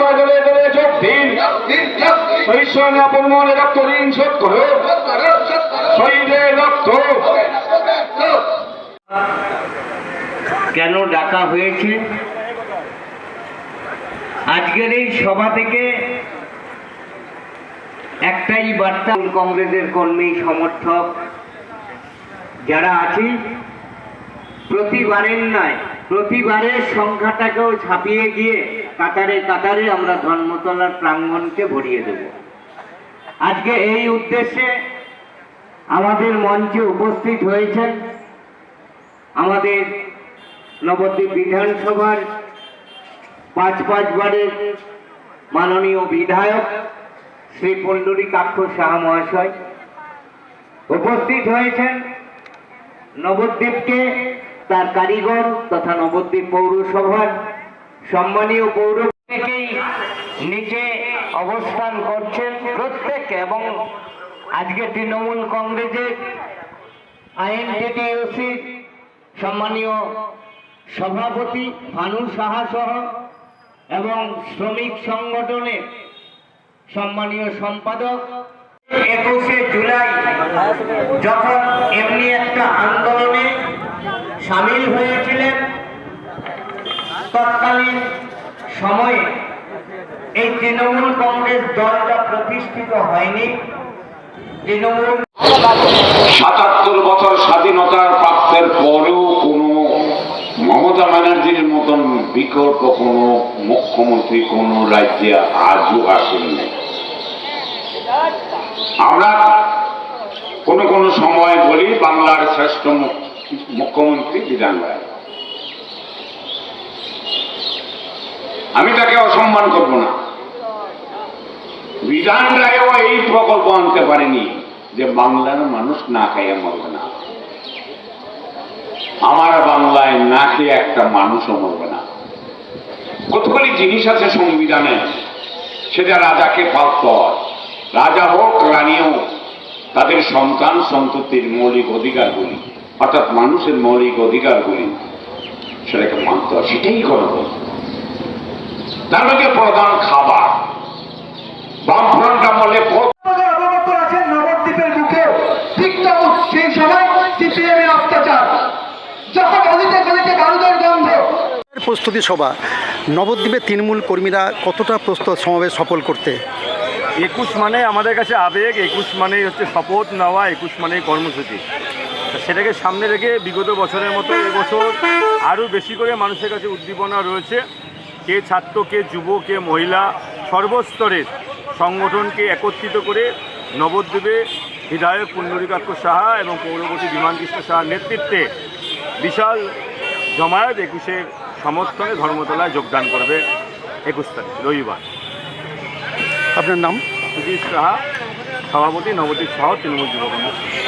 দলে যোগ দিন। সঙ্গে আপন মনে রক্ত ঋণ শোধ করো। রক্ত। কেন ডাকা হয়েছে? আজকের এই সভা থেকে একটাই বার্তা। কংগ্রেসের কর্মী, সমর্থক যারা আছি প্রতিবারের নয় প্রতিবারের সংখ্যাটাকেও ছাপিয়ে গিয়ে কাতারে কাতারে আমরা ধর্মতলার প্রাঙ্গণকে ভরিয়ে দেব। আজকে এই উদ্দেশ্যে আমাদের মঞ্চে উপস্থিত হয়েছেন আমাদের নবদ্বীপ বিধানসভার পাঁচ পাঁচবারের মাননীয় বিধায়ক শ্রী পণ্ডরীকাক্ষ শাহ মহাশয়। উপস্থিত হয়েছেন নবদ্বীপকে তার কারিগর তথা নবদ্বীপ পৌরসভার সম্মানীয় পৌর নিচে অবস্থান করছেন প্রত্যেক এবং আজকে তৃণমূল কংগ্রেসের আইন আইএনটিটিউসি সম্মানীয় সভাপতি ভানু সাহা সহ এবং শ্রমিক সংগঠনের সম্মানীয় সম্পাদক। একুশে জুলাই যখন এমনি একটা আন্দোলনে সামিল হয়েছিলেন। তৎকালীন সময়ে এই তৃণমূল কংগ্রেস দলটা প্রতিষ্ঠিত হয়নি। তৃণমূল সাতাত্তর বছর স্বাধীনতার প্রাপ্তের পরেও কোনো মমতা ব্যানার্জির মতন বিকল্প কোনো মুখ্যমন্ত্রী কোন রাজ্যে আজও আসেননি। আমরা কোন কোন সময় বলি বাংলার শ্রেষ্ঠ মু- মুখ্যমন্ত্রী বিধান রায়। আমি তাকে অসম্মান করব না। বিধান রায়ও এই প্রকল্প আনতে পারেনি যে বাংলার মানুষ না খাইয়া মরবে না। আমার বাংলায় না খেয়ে একটা মানুষও মরবে না। কতগুলি জিনিস আছে সংবিধানে, সেটা রাজাকে প্রাপ্ত রাজা হোক রানী হোক তাদের সন্তান সন্ততির মৌলিক অধিকারগুলি। অর্থাৎ মানুষের মৌলিক অধিকারগুলি সেটাকে মানতে হয় সেটাই করব তার মধ্যে প্রধান খাবার। বামফ্রন্ট আমলে প্রথম আমাদের অবগত আছেন নবদ্বীপের মুখে ঠিক সেই সময় সিপিএম অত্যাচার। যখন গলিতে গলিতে গারুদের গন্ধ। প্রস্তুতি সভা। নবদ্বীপের তৃণমূল কর্মীরা কতটা প্রস্তুত সমাবেশ সফল করতে? একুশ মানে আমাদের কাছে আবেগ একুশ মানেই হচ্ছে শপথ নেওয়া একুশ মানেই কর্মসূচি। সেটাকে সামনে রেখে বিগত বছরের মতো এবছর আরও বেশি করে মানুষের কাছে উদ্দীপনা রয়েছে কে ছাত্র কে যুব কে মহিলা সর্বস্তরের সংগঠনকে একত্রিত করে নবদ্বীপে বিধায়ক পুণ্ডরীকাক্ষ সাহা এবং পৌরপতি বিমান কৃষ্ণ সাহার নেতৃত্বে বিশাল জমায়েত একুশের সমর্থনে ধর্মতলায় যোগদান করবে একুশ তারিখ রবিবার। আপনার নাম? সুজিত সাহা সভাপতি নবদ্বীপ সহ তৃণমূল যুব কংগ্রেস।